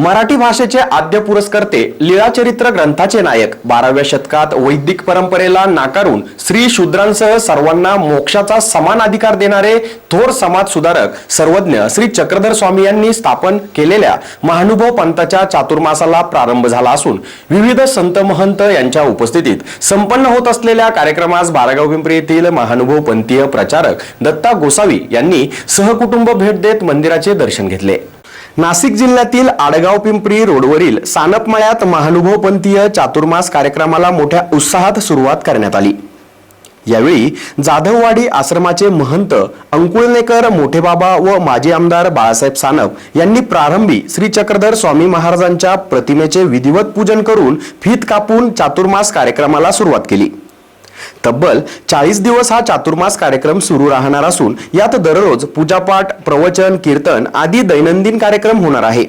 मराठी भाषेचे आद्य पुरस्कर्ते लीळाचरित्र ग्रंथाचे नायक. बाराव्या शतकात वैदिक परंपरेला नाकारून स्त्री शूद्रांसह सर्वांना मोक्षाचा समान अधिकार देणारे थोर समाज सुधारक सर्वज्ञ श्री चक्रधर स्वामी यांनी स्थापन केलेल्या महानुभव पंथाच्या चातुर्मासाला प्रारंभ झाला असून विविध संत महंत यांच्या उपस्थितीत संपन्न होत असलेल्या कार्यक्रमास बारागाव पिंपरी येथील महानुभव पंथीय प्रचारक दत्ता गोसावी यांनी सहकुटुंब भेट देत मंदिराचे दर्शन घेतले. नाशिक जिल्ह्यातील आडगाव पिंपरी रोडवरील सानपमळ्यात महानुभवपंथीय चातुर्मास कार्यक्रमाला मोठ्या उत्साहात सुरुवात करण्यात आली. यावेळी जाधववाडी आश्रमाचे महंत अंकुळनेकर मोठे बाबा व माजी आमदार बाळासाहेब सानप यांनी प्रारंभी श्री चक्रधर स्वामी महाराजांच्या प्रतिमेचे विधिवत पूजन करून फीत कापून चातुर्मास कार्यक्रमाला सुरुवात केली. तब्बल चाळीस दिवस हा चातुर्मास कार्यक्रम सुरू राहणार असून यात दररोज पूजापाठ प्रवचन कीर्तन आदी दैनंदिन कार्यक्रम होणार आहे.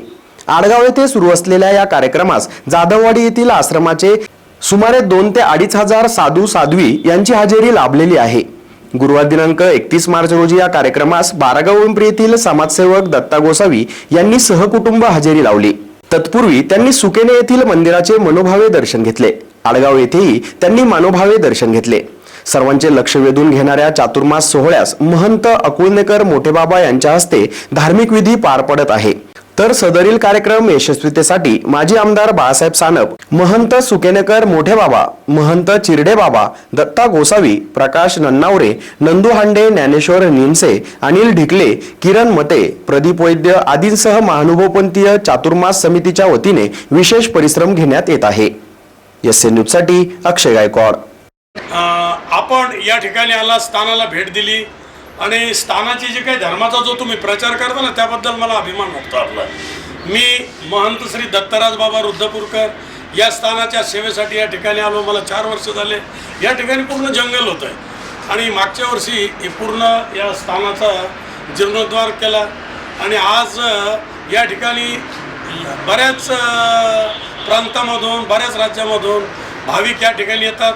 आडगाव येथे सुरू असलेल्या या कार्यक्रमास जाधववाडी येथील आश्रमाचे सुमारे दोन ते अडीच हजार साधू साध्वी यांची हजेरी लाभलेली आहे. गुरुवार दिनांक एकतीस मार्च रोजी या कार्यक्रमास बारागाव पिंपरी येथील समाजसेवक दत्ता गोसावी यांनी सहकुटुंब हजेरी लावली. तत्पूर्वी त्यांनी सुकेने येथील मंदिराचे मनोभावे दर्शन घेतले. आडगाव येथेही त्यांनी मनोभावे दर्शन घेतले. सर्वांचे लक्ष वेधून घेणाऱ्या चातुर्मास सोहळ्यास महंत अकुळनेकर मोठेबाबा यांच्या हस्ते धार्मिक विधी पार पडत आहे. तर सदरील कार्यक्रम यशस्वीतेसाठी माजी आमदार बाळासाहेब सानप महंत सुकेनेकर मोठे बाबा महंत चिरडे बाबा दत्ता गोसावी प्रकाश नन्नावरे नंदू हांडे ज्ञानेश्वर निमसे अनिल ढिकले किरण मते प्रदीप वैद्य आदींसह महानुभवपंथीय चातुर्मास समितीच्या वतीने विशेष परिश्रम घेण्यात येत आहे. एस एन न्यूजसाठी अक्षय गायकवाड. आपण या ठिकाणी आला स्थानाला भेट दिली. आणि स्थानाची जी काही धर्माचा जो तुम्ही प्रचार करता ना त्याबद्दल मला अभिमान वाटतो आपला. मी महंत श्री दत्तराज बाबा रुद्धपूरकर या स्थानाच्या सेवेसाठी या ठिकाणी आलो. मला चार वर्ष झाले. या ठिकाणी पूर्ण जंगल होतं आहे आणि मागच्या वर्षी पूर्ण या स्थानाचा जीर्णोद्धार केला. आणि आज या ठिकाणी बऱ्याच प्रांतामधून बऱ्याच राज्यामधून भाविक या ठिकाणी येतात.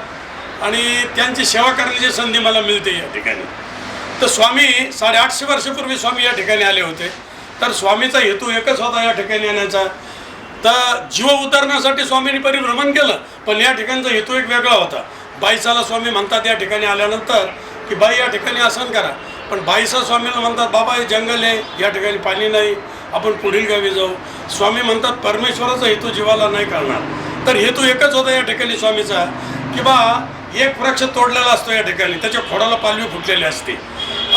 आणि त्यांची सेवा करण्याची संधी मला मिळते या ठिकाणी. तर स्वामी साडेआठशे वर्षपूर्वी स्वामी या ठिकाणी आले होते. तर स्वामीचा हेतू एकच होता या ठिकाणी येण्याचा. तर जीव उतरण्यासाठी स्वामींनी परिभ्रमण केलं पण या ठिकाणचा हेतू एक वेगळा होता. बाईसाला स्वामी म्हणतात या ठिकाणी आल्यानंतर की बाई या ठिकाणी आसन करा. पण बाईसा स्वामीला म्हणतात बाबा हे जंगल आहे या ठिकाणी पाणी नाही आपण पुढील गावी जाऊ. स्वामी म्हणतात परमेश्वराचा हेतू जीवाला नाही कळणार तर हेतू एकच होता या ठिकाणी स्वामीचा की बा एक वृक्ष तोडलेला असतो या ठिकाणी त्याच्या खोडाला पालवी फुटलेली असते.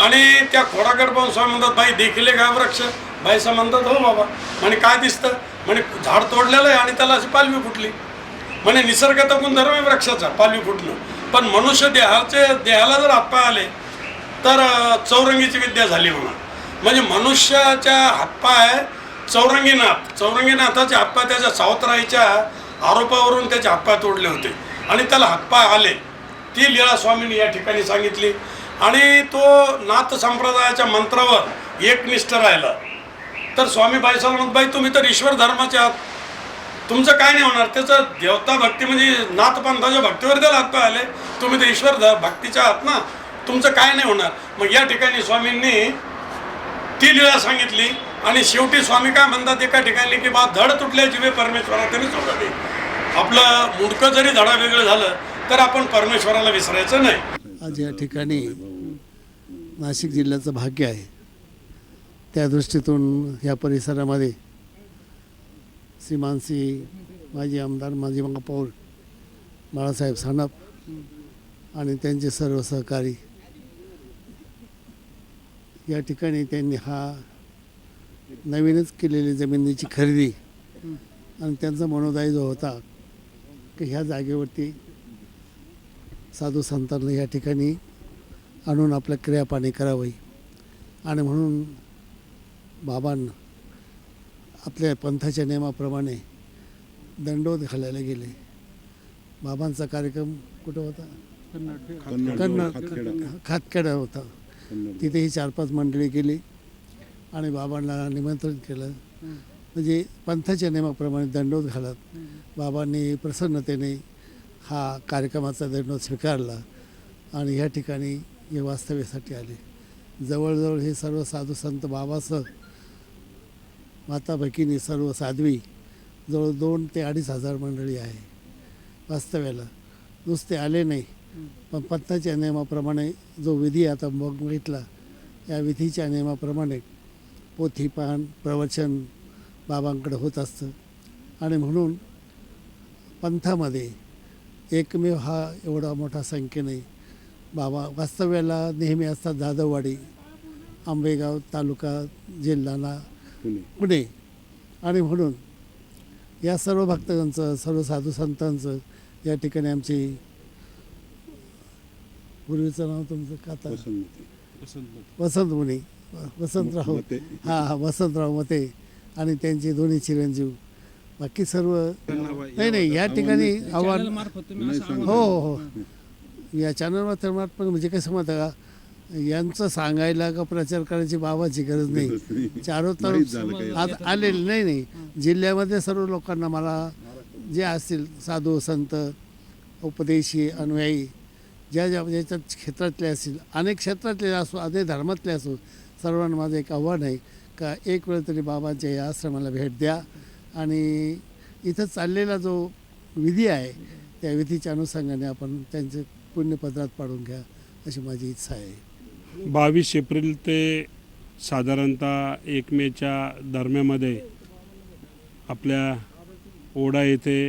आणि त्या खोडाकडे पाहून स्वामी म्हणतात बाई देखील का वृक्ष बाईसा म्हणतात हो बाबा. म्हणे काय दिसतं? म्हणे झाड तोडलेलं आहे आणि त्याला अशी पालवी फुटली. म्हणे निसर्गाचा गुणधर्म आहे वृक्षाचा पालवी फुटणं. पण मनुष्य देहाचे देहाला जर हातपाय आले तर चौरंगीची विद्या झाली म्हणा म्हणजे मनुष्याच्या हातपाय चौरंगीनाथ चौरंगीनाथाचे हातपाय त्याच्या सावतराईच्या आरोपावरून त्याचे हातपाय तोडले होते. आणि त्याला हातपाय आले. ती लीळा स्वामींनी या ठिकाणी सांगितली आणि तो नाथ संप्रदायाच्या मंत्रावर एकनिष्ठ राहिला. तर स्वामी भाई म्हणत बाई तुम्ही तर ईश्वर धर्माचे आहात. तुमचं काय नाही होणार? त्याचं देवता भक्ती म्हणजे नाथपंथाच्या भक्तीवर त्याला हातपाय आले. तुम्ही तर ईश्वर ध- भक्तीच्या आहात ना. तुमचं काय नाही होणार? मग या ठिकाणी स्वामींनी ती लीळा सांगितली आणि शेवटी स्वामी काय म्हणतात एका ठिकाणी की बा धड तुटल्या जीवे परमेश्वरा त्यांनी सोडा आपलं मुडकं जरी धडा वेगळं झालं तर आपण परमेश्वराला विसरायचं नाही. आज या ठिकाणी नाशिक जिल्ह्याचं भाग्य आहे. त्या दृष्टीतून या परिसरामध्ये श्रीमानसी माजी आमदार माजी महापौर बाळासाहेब सानप आणि त्यांचे सर्व सहकारी या ठिकाणी त्यांनी हा नवीनच केलेली जमिनीची खरेदी आणि त्यांचा मनोदायी जो होता की ह्या जागेवरती साधू संतांना या ठिकाणी आणून आपलं क्रियापाणी करावी. आणि म्हणून बाबांना आपल्या पंथाच्या नियमाप्रमाणे दंडोत घालायला गेले. बाबांचा कार्यक्रम कुठं होता? कन्नड खातखेडा होता. तिथेही चार पाच मंडळी गेली आणि बाबांना निमंत्रण केलं. म्हणजे पंथाच्या नियमाप्रमाणे दंडोत घालत. बाबांनी प्रसन्नतेने हा कार्यक्रमाचा दंडोत स्वीकारला आणि ह्या ठिकाणी हे वास्तव्यासाठी आले. जवळजवळ हे सर्व साधू संत बाबासह माता भगिनी सर्व साध्वी जवळ दोन ते अडीच हजार मंडळी आहे. वास्तव्याला नुसते आले नाही पण पंथाच्या नियमाप्रमाणे जो विधी आता मग बघितला या विधीच्या नियमाप्रमाणे पोथीपान प्रवचन बाबांकडे होत असतं. आणि म्हणून पंथामध्ये एकमेव हा एवढा मोठा संख्येने बाबा वास्तव्याला नेहमी असतात जाधववाडी आंबेगाव तालुका जिल्हा ना पुणे. आणि म्हणून या सर्व भक्तांचं सर्व साधू संतांचं या ठिकाणी आमची पूर्वीचं नाव तुमचं का आता? वसंत मुनी. वसंतराव. हां हां वसंतराव मते आणि त्यांचे दोन्ही चिरंजीव. बाकी सर्व नाही नाही या ठिकाणी आव्हान. हो हो हो. या चॅनलवर तर पण म्हणजे कसं म्हणतं का? यांचं सांगायला का प्रचार करायची बाबाची गरज नाही. चारो. तर आज आलेले नाही नाही. जिल्ह्यामध्ये सर्व लोकांना मला जे असतील साधू संत उपदेशी अनुयायी ज्या ज्या ज्याच्या क्षेत्रातले असतील अनेक क्षेत्रातले असो अनेक धर्मातले असो सर्वांना माझं एक आव्हान आहे का एक वेळ तरी बाबांच्या या आश्रमाला भेट द्या. आणि इथं चाललेला जो विधी आहे त्या विधीच्या अनुषंगाने आपण त्यांचे पुण्यपत्रात पाडून घ्या अशी माझी इच्छा आहे. बावीस एप्रिल ते साधारणतः एक मेच्या दरम्यामध्ये आपल्या ओढा येथे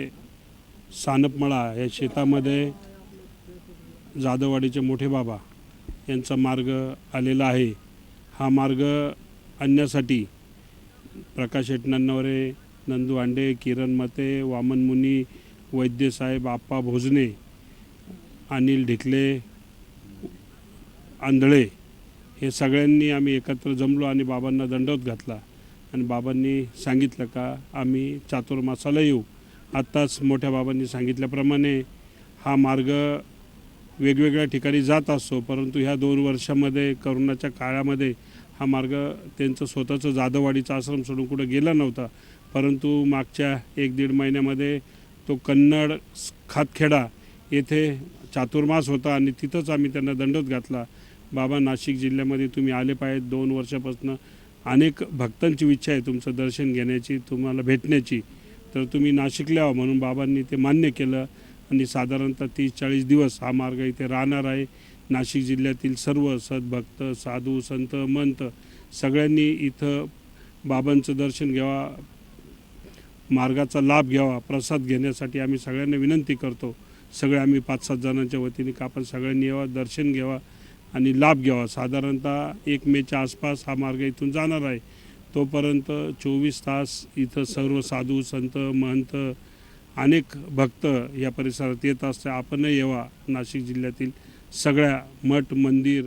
सानपमळा या शेतामध्ये जाधववाडीचे मोठे बाबा यांचा मार्ग आलेला आहे. हा मार्ग आणण्यासाठी प्रकाश एटनांनवरे नंदू आंडे किरण मते वामन मुनी वैद्यसाहेब आप्पा भोजने अनिल ढिकले आंधळे हे सगळ्यांनी आम्ही एकत्र जमलो आणि बाबांना दंडवत घातला. आणि बाबांनी सांगितलं का आम्ही चातुर्मासाला येऊ. आत्ताच मोठ्या बाबांनी सांगितल्याप्रमाणे हा मार्ग वेगवेगळ्या ठिकाणी जात असतो परंतु ह्या दोन वर्षामध्ये करोनाच्या काळामध्ये हा मार्ग त्यांचं स्वतःचं जाधववाडीचा आश्रम सोडून कुठं गेला नव्हता. परंतु मागच्या एक दीड महिन्यामध्ये तो कन्नड खातखेडा येथे चातुर्मास होता आणि तिथंच आम्ही त्यांना दंडच घातला. बाबा नाशिक जिल्ह्यामध्ये तुम्ही आले पाहिजेत. दोन वर्षापासून अनेक भक्तांची इच्छा आहे तुमचं दर्शन घेण्याची तुम्हाला भेटण्याची. तर तुम्ही नाशिकला यावं म्हणून बाबांनी ते मान्य केलं आणि साधारणतः तीस चाळीस दिवस हा मार्ग इथे राहणार आहे. नाशिक जिल्ह्यातील सर्व सद्भक्त साधू संत मंत सगळ्यांनी इथं बाबांचं दर्शन घ्यावा मार्गाचा लाभ घ्यावा प्रसाद घेण्यासाठी आम्ही सगळ्यांना विनंती करतो. सगळे आम्ही पाच सात जणांच्या वतीने का आपण सगळ्यांनी यावा दर्शन घ्यावा आणि लाभ घ्यावा. साधारणतः एक मेच्या आसपास हा मार्ग इथून जाणार आहे. तोपर्यंत चोवीस तास इथं सर्व साधू संत महंत अनेक भक्त या परिसरात येत असते आपणही येवा. नाशिक जिल्ह्यातील सगळ्या मठ मंदिर